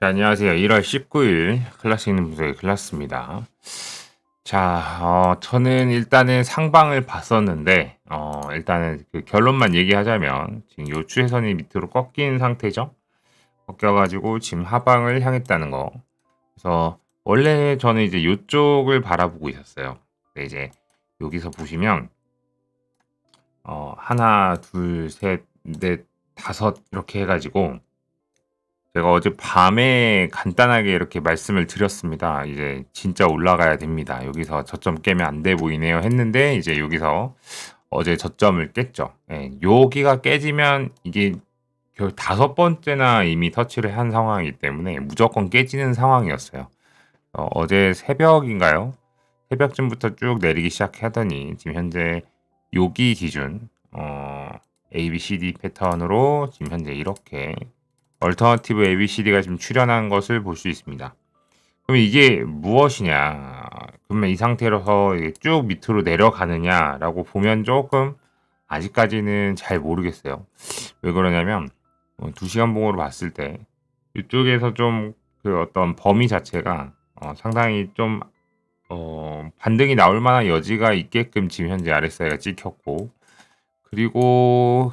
자, 안녕하세요. 1월 19일 클래식 있는 분석의 클라스입니다. 자, 어, 저는 일단은 상방을 봤었는데, 어, 일단은 그 결론만 얘기하자면, 지금 요 추세선이 밑으로 꺾인 상태죠? 꺾여가지고 지금 하방을 향했다는 거. 그래서 원래 저는 이제 요쪽을 바라보고 있었어요. 근데 이제 여기서 보시면, 어, 하나, 둘, 셋, 넷, 다섯, 이렇게 해가지고, 제가 어제 밤에 간단하게 이렇게 말씀을 드렸습니다. 이제 진짜 올라가야 됩니다. 여기서 저점 깨면 안 돼 보이네요. 했는데 이제 여기서 어제 저점을 깼죠. 예, 여기가 깨지면 이게 결 다섯 번째나 이미 터치를 한 상황이기 때문에 무조건 깨지는 상황이었어요. 어, 어제 새벽인가요? 새벽쯤부터 쭉 내리기 시작하더니 지금 현재 여기 기준 어, A, B, C, D 패턴으로 지금 현재 이렇게 얼터너티브 ABCD가 지금 출현한 것을 볼 수 있습니다. 그럼 이게 무엇이냐? 그러면 이 상태로서 쭉 밑으로 내려가느냐라고 보면 조금 아직까지는 잘 모르겠어요. 왜 그러냐면 2시간 어, 봉으로 봤을 때 이쪽에서 좀 그 어떤 범위 자체가 어 상당히 좀 어 반등이 나올 만한 여지가 있게끔 지금 현재 RSI가 찍혔고 그리고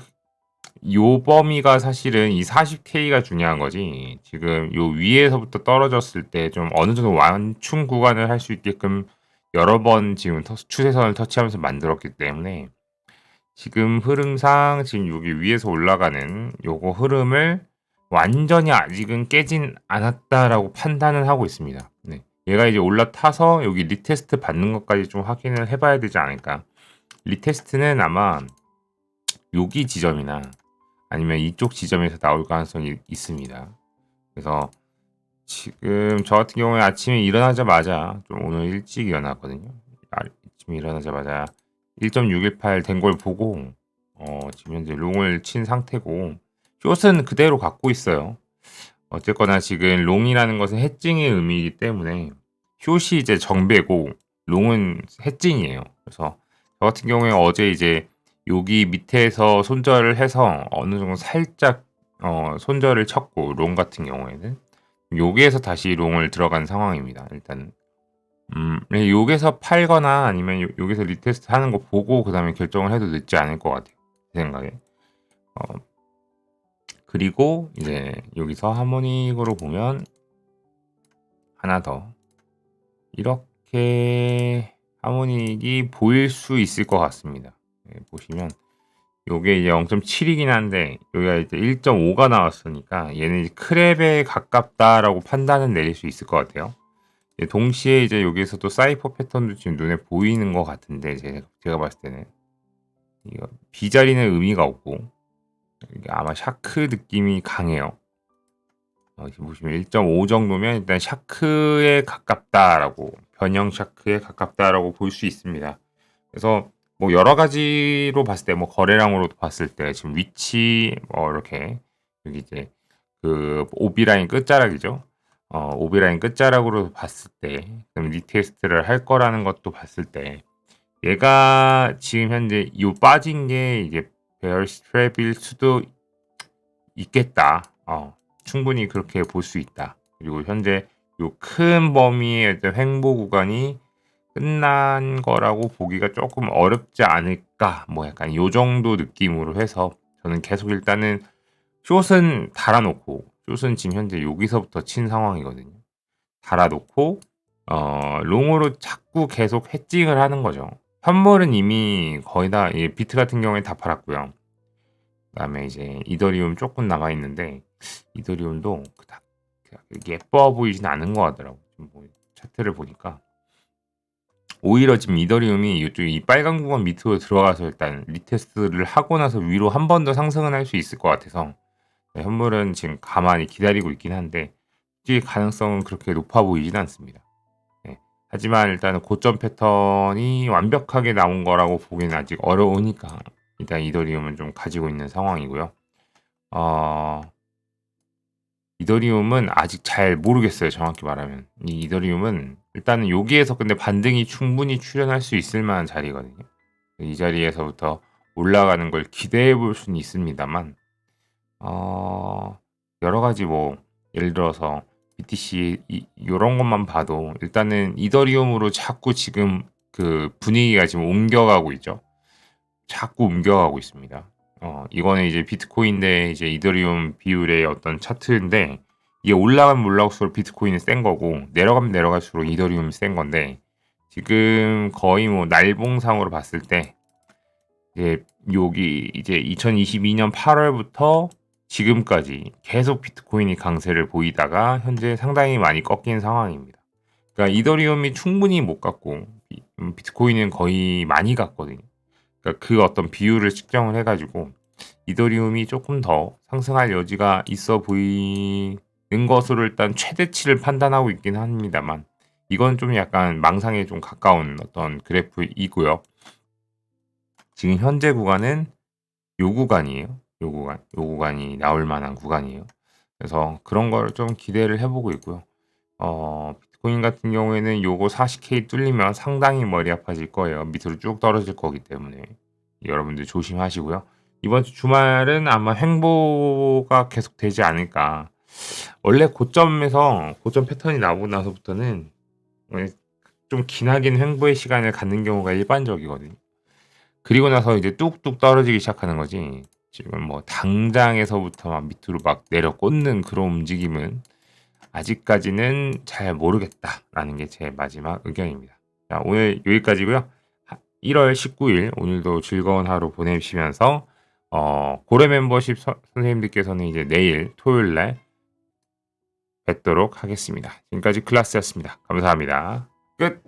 요 범위가 사실은 이 40K가 중요한 거지. 지금 요 위에서부터 떨어졌을 때 좀 어느 정도 완충 구간을 할 수 있게끔 여러 번 지금 터, 추세선을 터치하면서 만들었기 때문에 지금 흐름상 지금 여기 위에서 올라가는 요거 흐름을 완전히 아직은 깨진 않았다라고 판단을 하고 있습니다. 네. 얘가 이제 올라타서 여기 리테스트 받는 것까지 좀 확인을 해봐야 되지 않을까. 리테스트는 아마 여기 지점이나 아니면 이쪽 지점에서 나올 가능성이 있습니다. 그래서 지금 저 같은 경우에 아침에 일어나자마자 좀 오늘 일찍 일어났거든요. 아침에 일어나자마자 1.618 된 걸 보고 어, 지금 현재 롱을 친 상태고 숏은 그대로 갖고 있어요. 어쨌거나 지금 롱이라는 것은 해칭의 의미이기 때문에 숏이 이제 정배고 롱은 해칭이에요. 그래서 저 같은 경우에 어제 이제 여기 밑에서 손절을 해서 어느 정도 살짝 어, 손절을 쳤고 롱 같은 경우에는 여기에서 다시 롱을 들어간 상황입니다. 일단 음, 네, 여기서 팔거나 아니면 요, 여기서 리테스트 하는 거 보고 그 다음에 결정을 해도 늦지 않을 것 같아요. 제 생각에. 어, 그리고 이제 여기서 하모닉으로 보면 하나 더 이렇게 하모닉이 보일 수 있을 것 같습니다. 예, 보시면 요게 이제 0.7이긴 한데 여기가 이제 1.5가 나왔으니까 얘는 크랩에 가깝다라고 판단은 내릴 수 있을 것 같아요. 동시에 이제 여기에서도 사이퍼 패턴도 지금 눈에 보이는 것 같은데 제가, 제가 봤을 때는 이거 비자리는 의미가 없고 아마 샤크 느낌이 강해요. 어, 지금 보시면 1.5 정도면 일단 샤크에 가깝다라고 변형 샤크에 가깝다라고 볼 수 있습니다. 그래서 뭐 여러 가지로 봤을 때 뭐 거래량으로도 봤을 때 지금 위치 뭐 이렇게 여기 이제 그 오비 라인 끝자락이죠. 어, 오비 라인 끝자락으로 봤을 때 그럼 리테스트를 할 거라는 것도 봤을 때 얘가 지금 현재 이 빠진 게 이게 베어 스트랩일 수도 있겠다. 어, 충분히 그렇게 볼 수 있다. 그리고 현재 요큰 범위의 횡보 구간이 끝난 거라고 보기가 조금 어렵지 않을까 뭐 약간 요 정도 느낌으로 해서 저는 계속 일단은 숏은 달아놓고 숏은 지금 현재 여기서부터 친 상황이거든요. 달아놓고 어, 롱으로 자꾸 계속 해칭을 하는 거죠. 현물은 이미 거의 다 예, 비트 같은 경우에 다 팔았고요. 그다음에 이제 이더리움 조금 남아 있는데 이더리움도 그닥 예뻐 보이진 않은 것 같더라고. 뭐 차트를 보니까 오히려 지금 이더리움이 이쪽 이 빨간 구간 밑으로 들어가서 일단 리테스트를 하고 나서 위로 한 번 더 상승은 할 수 있을 것 같아서 네, 현물은 지금 가만히 기다리고 있긴 한데 이 가능성은 그렇게 높아 보이진 않습니다. 네. 하지만 일단은 고점 패턴이 완벽하게 나온 거라고 보기는 아직 어려우니까 일단 이더리움은 좀 가지고 있는 상황이고요. 어... 이더리움은 아직 잘 모르겠어요. 정확히 말하면 이 이더리움은 일단은 여기에서 근데 반등이 충분히 출현할 수 있을 만한 자리거든요. 이 자리에서부터 올라가는 걸 기대해 볼 수는 있습니다만 어, 여러 가지 뭐 예를 들어서 BTC 이 요런 것만 봐도 일단은 이더리움으로 자꾸 지금 그 분위기가 지금 옮겨가고 있죠. 자꾸 옮겨가고 있습니다. 어 이거는 이제 비트코인 대 이제 이더리움 비율의 어떤 차트인데 이게 올라가면 올라갈수록 비트코인이 센 거고 내려가면 내려갈수록 이더리움이 센 건데 지금 거의 뭐 날봉상으로 봤을 때 이제 여기 이제 2022년 8월부터 지금까지 계속 비트코인이 강세를 보이다가 현재 상당히 많이 꺾인 상황입니다. 그러니까 이더리움이 충분히 못 갔고 비- 음, 비트코인은 거의 많이 갔거든요. 그러니까 그 어떤 비율을 측정을 해가지고 이더리움이 조금 더 상승할 여지가 있어 보이는 것으로 일단 최대치를 판단하고 있긴 합니다만 이건 좀 약간 망상에 좀 가까운 어떤 그래프이고요. 지금 현재 구간은 요 구간이에요. 요 구간, 요 구간이 나올 만한 구간이에요. 그래서 그런 걸 좀 기대를 해보고 있고요. 어, 비트코인 같은 경우에는 요거 40K 뚫리면 상당히 머리 아파질 거예요. 밑으로 쭉 떨어질 거기 때문에 여러분들 조심하시고요. 이번 주 주말은 아마 횡보가 계속 되지 않을까. 원래 고점에서 고점 패턴이 나오고 나서부터는 좀 기나긴 횡보의 시간을 갖는 경우가 일반적이거든요. 그리고 나서 이제 뚝뚝 떨어지기 시작하는 거지. 지금 뭐 당장에서부터 막 밑으로 막 내려 꽂는 그런 움직임은 아직까지는 잘 모르겠다라는 게 제 마지막 의견입니다. 자, 오늘 여기까지고요. 1월 19일 오늘도 즐거운 하루 보내시면서 어, 고래 멤버십 서- 선생님들께서는 이제 내일 토요일 날 뵙도록 하겠습니다. 지금까지 클라스였습니다. 감사합니다. 끝.